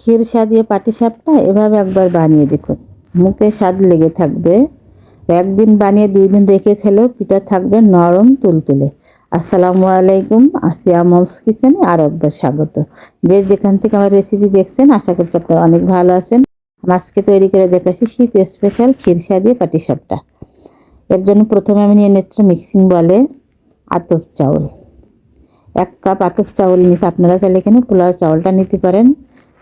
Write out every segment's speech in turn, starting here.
ক্ষীর স্বাদ দিয়ে পাটি সাপটা এভাবে একবার বানিয়ে দেখুন। মুখে স্বাদ লেগে থাকবে। একদিন বানিয়ে দুই দিন রেখে খেলেও পিঠা থাকবে নরম তুলতুলে। আসসালামু আলাইকুম, আসিয়া মমস কিচেনে আর একবার স্বাগত। যে যেখান থেকে আমার রেসিপি দেখছেন, আশা করছি আপনারা অনেক ভালো আছেন। আজকে তৈরি করে দেখাচ্ছি শীত স্পেশাল ক্ষীরসা দিয়ে পাটি সাপটা। এর জন্য প্রথমে আমি নিয়ে নিচ্ছি মিক্সিং বলে আতপ চাউল। এক কাপ আতপ চাউল নিয়েছি। আপনারা চাইলে এখানে পোলাও চাউলটা নিতে পারেন।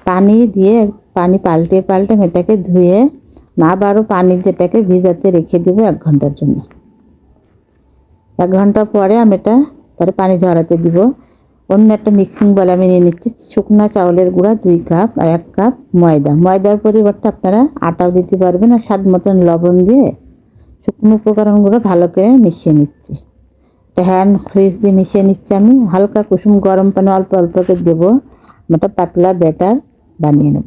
পানি দিয়ে পানি পাল্টে পাল্টে এটাকে ধুয়ে না বারো পানি যেটাকে ভিজাতে রেখে দেবো এক ঘণ্টার জন্য। এক ঘণ্টা পরে আমি এটা পরে পানি ঝরাতে দিব। অন্য একটা মিক্সিং বলে আমি নিয়ে নিচ্ছি। শুকনা চাউলের গুঁড়া দুই কাপ আর এক কাপ ময়দা। ময়দার পরিবর্তে আপনারা আটাও দিতে পারবেন আর স্বাদ মতন লবণ দিয়ে শুকনো উপকরণগুলো ভালো করে মিশিয়ে নিচ্ছি। একটা হ্যান্ড ফ্রিজ দিয়ে মিশিয়ে নিচ্ছি আমি। হালকা কুসুম গরম পানি অল্প অল্প করে দেবো। একটা পাতলা ব্যাটার বানিয়ে নেব।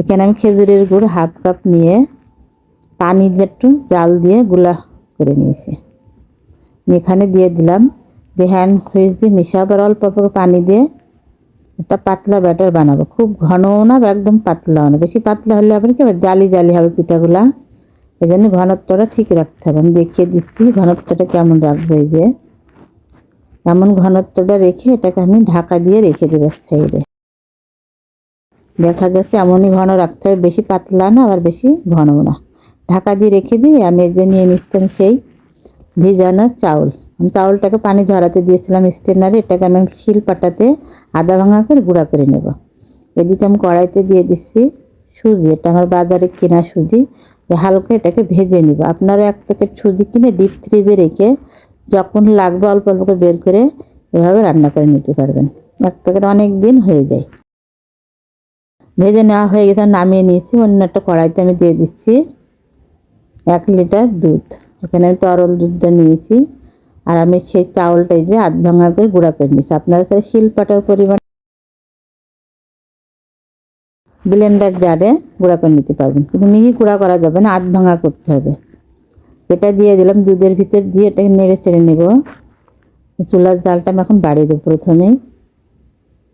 এখানে আমি খেজুরের গুড় হাফ কাপ নিয়ে পানি একটু জাল দিয়ে গুলা করে নিয়েছি। এখানে দিয়ে দিলাম দিয়ে হ্যান্ড ফ্রিজ দিয়ে মিশাবার অল্প অল্প পানি দিয়ে একটা পাতলা ব্যাটার বানাবো। খুব ঘনও না একদম পাতলাও না। বেশি পাতলা হলে আবার কি? জালি জালি হবে পিঠাগুলা। এই জন্য ঘনত্বটা ঠিক রাখতে হবে। আমি দেখিয়ে দিচ্ছি ঘনত্বটা কেমন রাখব এই যে। এমন ঘনত্বটা রেখে এটাকে আমি ঢাকা দিয়ে রেখে দেবো সাইডে। দেখা যাচ্ছে এমনই ঘন রাখতে হবে বেশি পাতলা না, আবার বেশি ঘনও না। ঢাকা দিয়ে রেখে দিয়ে আমি যে নিয়ে নিতাম সেই ভিজানো চাউল। আমি চাউলটাকে পানি ঝরাতে দিয়েছিলাম স্টেনারে, এটাকে আমি শিল পাটাতে আদা ভাঙা করে গুঁড়া করে নেব। এদিকে আমি কড়াইতে দিয়ে দিচ্ছি সুজি, এটা আমার বাজারে কেনা সুজি। হালকা এটাকে ভেজে নিব। আপনারা এক প্যাকেট সুজি কিনে ডিপ ফ্রিজে রেখে যখন লাগবে অল্প অল্প করে বের করে এভাবে রান্না করে নিতে পারবেন। এক প্যাকেট অনেক দিন হয়ে যায়। ভেজে নেওয়া হয়ে গেছে, নামিয়ে নিয়েছি, অন্য একটা কড়াইতে আমি দিয়ে দিচ্ছি এক লিটার দুধ। এখানে আমি তরল দুধটা নিয়েছি আর আমি সেই চাউলটাই যে আধ ভাঙা করে গুঁড়া করে নিয়েছি। আপনারা স্যার শিলপাটার পরিমাণ ব্লেন্ডার জারে গুঁড়া করে নিতে পারবেন। কিন্তু মিহি গুঁড়া করা যাবে না, আধ ভাঙা করতে হবে। এটা দিয়ে দিলাম দুধের ভিতর দিয়ে এটাকে নেড়ে ছেড়ে নেব। চুলার জালটা আমি এখন বাড়িয়ে দেবো প্রথমেই।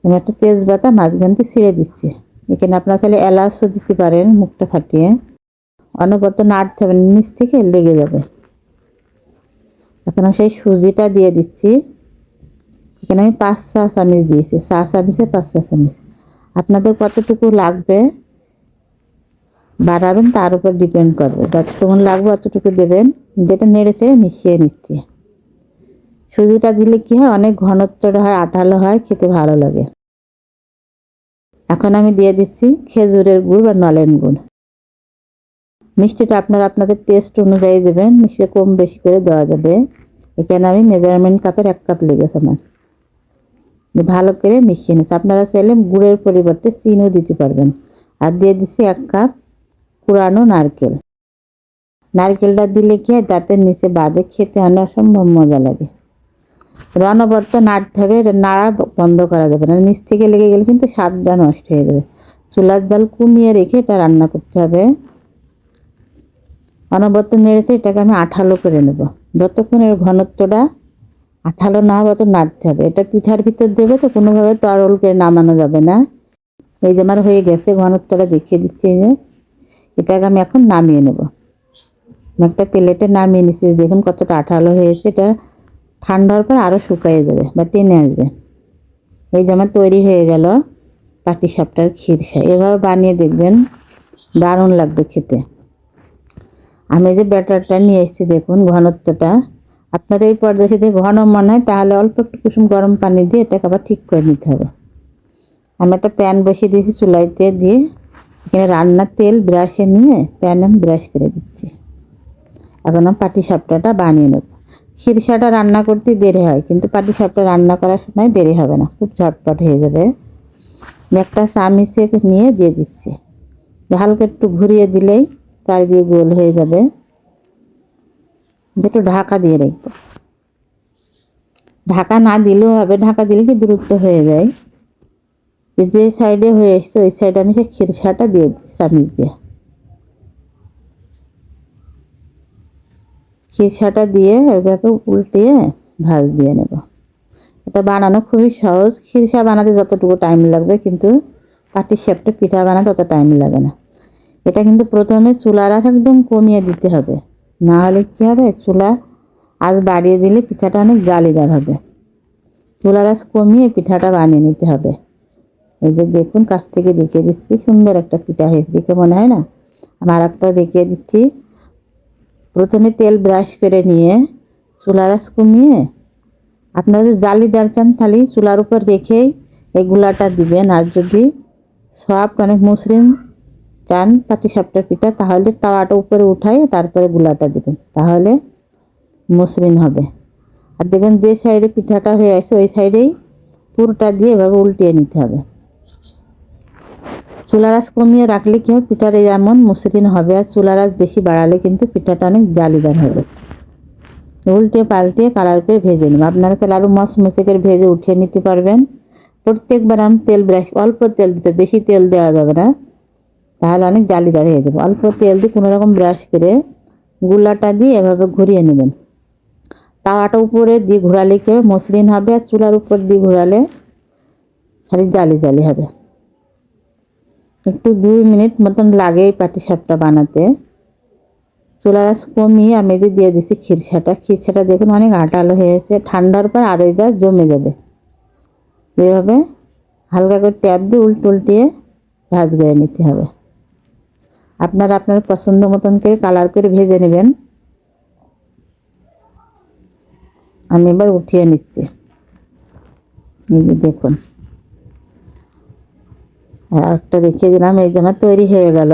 আমি একটা তেজপাতা মাঝখান থেকে ছিঁড়ে দিচ্ছি। এখানে আপনারা চাইলে এলাচও দিতে পারেন, মুখটা ফাটিয়ে। অনবরত নাড়তে হবে, নিচ থেকে লেগে যাবে। এখন আমি সেই সুজিটা দিয়ে দিচ্ছি। এখানে আমি পাঁচ চা চামিচ দিয়েছি, চা চামিচে পাঁচ চা চামিচ। আপনাদের কতটুকু লাগবে বাড়াবেন, তার উপর ডিপেন্ড করবে। যতটুকু লাগবে অতটুকু দেবেন, যেটা নেড়ে চেড়ে মিশিয়ে নিচ্ছি। সুজিটা দিলে কি হয়, অনেক ঘনত্বটা হয়, আঠালো হয়, খেতে ভালো লাগে। এখন আমি দিয়ে দিচ্ছি খেজুরের গুড় বা নলেন গুড়। মিষ্টিটা আপনারা আপনাদের টেস্ট অনুযায়ী দেবেন, মিষ্টি কম বেশি করে দেওয়া যাবে। এখানে আমি মেজারমেন্ট কাপের এক কাপ লেগেছে আমার। ভালো করে মিশিয়ে নিচ্ছি। আপনারা চাইলে গুড়ের পরিবর্তে চিনিও দিতে পারবেন। আর দিয়ে দিচ্ছি এক কাপ পুরানো নারকেল। নারকেলটা দিলে কি হয়, দাঁতের নিচে বাদে খেতে অনেক অসম্ভব মজা লাগে। রণবর্ত নাড়তে হবে নাড়া বন্ধ করা যাবে না। নিচ থেকে লেগে গেলে কিন্তু স্বাদটা নষ্ট হয়ে যাবে। চুলার জাল কমিয়ে রেখে এটা রান্না করতে হবে। অনবর্ত নেড়েছে এটাকে আমি আঠালো করে নেব। যতক্ষণ এর ঘনত্বটা আঠালো না হবে তত নাড়তে হবে। এটা পিঠার ভিতর দেবে তো কোনোভাবে তরল করে নামানো যাবে না। এই যে আমার হয়ে গেছে, ঘনত্বটা দেখিয়ে দিচ্ছি যে। এটাকে আমি এখন নামিয়ে নেব। একটা প্লেটে নামিয়ে নিচ্ছি, দেখুন কতটা আঠালো হয়েছে। এটা ঠান্ডা হওয়ার পর আরও শুকাইয়ে যাবে বা টেনে আসবে। এই যে আমার তৈরি হয়ে গেল পাটি সাপটার ক্ষীরসা এভাবে বানিয়ে দেখবেন দারুণ লাগবে খেতে। আমি যে ব্যাটারটা নিয়ে এসেছি, দেখুন ঘনত্বটা। আপনার এই পর্যায়ে যদি ঘন মনে হয়, তাহলে অল্প একটু কুসুম গরম পানি দিয়ে এটাকে আবার ঠিক করে নিতে হবে। আমি একটা প্যান বসিয়ে দিয়েছি চুলাইতে দিয়ে। এখানে রান্নার তেল ব্রাশে নিয়ে প্যানে আমি ব্রাশ করে দিচ্ছি। এখন আমি পাটি সাপটাটা বানিয়ে নেব। শিরসাটা রান্না করতে দেরি হয়, কিন্তু পাটি সাপটা রান্না করার সময় দেরি হবে না, খুব ঝটপট হয়ে যাবে। একটা চামিচে নিয়ে দিয়ে দিচ্ছে। হালকা একটু ঘুরিয়ে দিলেই চারিদিকে গোল হয়ে যাবে। যেটু ঢাকা দিয়ে রাখব। ঢাকা না দিলেও হবে, ঢাকা দিলে কি দ্রুত হয়ে যায়। যে সাইডে হয়ে এসছে, ওই সাইডে আমি সেই খিরসাটা দিয়ে দিচ্ছি চামিচ দিয়ে। খিরসাটা দিয়ে এভাবে উল্টিয়ে ভাজ দিয়ে নেব। এটা বানানো খুবই সহজ। খিরসা বানাতে যতটুকু টাইম লাগবে, কিন্তু পাটির সাপটা পিঠা বানাতে অত টাইম লাগে না। এটা কিন্তু প্রথমে চুলার আঁচ একদম কমিয়ে দিতে হবে। না হলে কী হবে? চুলা আজ বাড়িয়ে দিলে পিঠাটা অনেক জালিদার হবে। চুলার আঁচ কমিয়ে পিঠাটা বানিয়ে নিতে হবে। এই যে দেখুন, কাছ থেকে দেখিয়ে দিচ্ছি। সুন্দর একটা পিঠা হয়েছে। দেখে মনে হয় না? আমার একটাও দেখিয়ে দিচ্ছি। প্রথমে তেল ব্রাশ করে নিয়ে চুলার আঁচ কমিয়ে আপনারা যদি জালিদার চান তাহলে চুলার উপর রেখেই এই গুলাটা দিবেন। আর যদি সফট অনেক মসৃণ চান, পাটি সাপটা পিঠা, তাহলে তাওয়াটা উপরে উঠাই, তারপরে গুলাটা দিবেন। তাহলে মসৃণ হবে। আর দেখবেন যে সাইডে পিঠাটা হয়ে আছে, ওই সাইডেই পুরোটা দিয়ে এভাবে উল্টিয়ে নিতে হবে। চুলার আঁচ কমিয়ে রাখলে কী হবে পিঠাটা যেমন মসৃণ হবে আর চুলার আঁচ বেশি বাড়ালে কিন্তু পিঠাটা অনেক জালিদার হবে। উল্টে পাল্টে কালার করে ভেজে নেব। আপনারা চাইলে আরও মচমচে করে ভেজে উঠিয়ে নিতে পারবেন। প্রত্যেকবার আমি তেল ব্রাশ, অল্প তেল দিতে, বেশি তেল দেওয়া যাবে না। তাহলে অনেক জালিদার হয়ে যাবে। অল্প তেল দিয়ে কোনো রকম ব্রাশ করে গুলাটা দিয়ে এভাবে ঘুরিয়ে নেবেন। তাওয়াটা উপরে দিয়ে ঘোরালে কি হবে? মসৃণ হবে আর চুলার উপর দিয়ে ঘোরালে খালি জালি জালি হবে। একটু দুই মিনিট মতন লাগে এই পাটি সাপটা বানাতে। চুলার আঁচ কমিয়ে আমি যে দিয়ে দিছি খিরসাটা খিরসাটা দেখুন অনেক আটালো হয়েছে ঠান্ডার পর আরও এটা জমে যাবে। এভাবে হালকা করে ট্যাপ দিয়ে উল্ট উল্টিয়ে ভাজ গড়ে নিতে হবে। আপনার আপনার পছন্দ মতন করে কালার করে ভেজে নেবেন। আমি এবার উঠিয়ে নিচ্ছি। এই যে দেখুন। আর একটা দেখিয়ে দিলাম, এই যে আমার তৈরি হয়ে গেল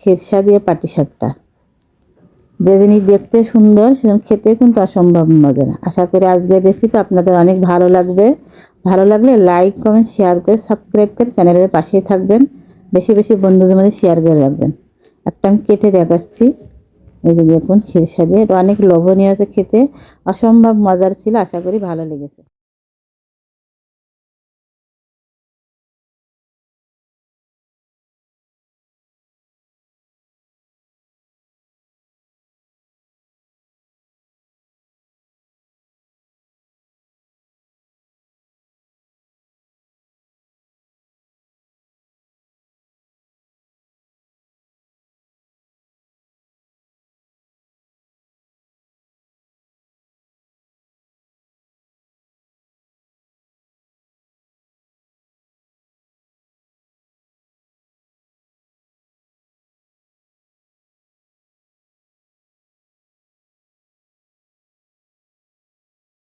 খিরসা দিয়ে পাটি সাপটা যে জিনিস দেখতে সুন্দর, সেরকম খেতে কিন্তু অসম্ভব মজা। আশা করি আজকের রেসিপি আপনাদের অনেক ভালো লাগবে। ভালো লাগলে লাইক কমেন্ট শেয়ার করে সাবস্ক্রাইব করে চ্যানেলের পাশেই থাকবেন। বেশি বেশি বন্ধুদের মধ্যে শেয়ার করে রাখবেন। একটা আমি কেটে দেখাচ্ছি। এই যে দেখুন খিরসা দিয়ে। অনেক লোভনীয় আছে খেতে। অসম্ভব মজার ছিল, আশা করি ভালো লেগেছে।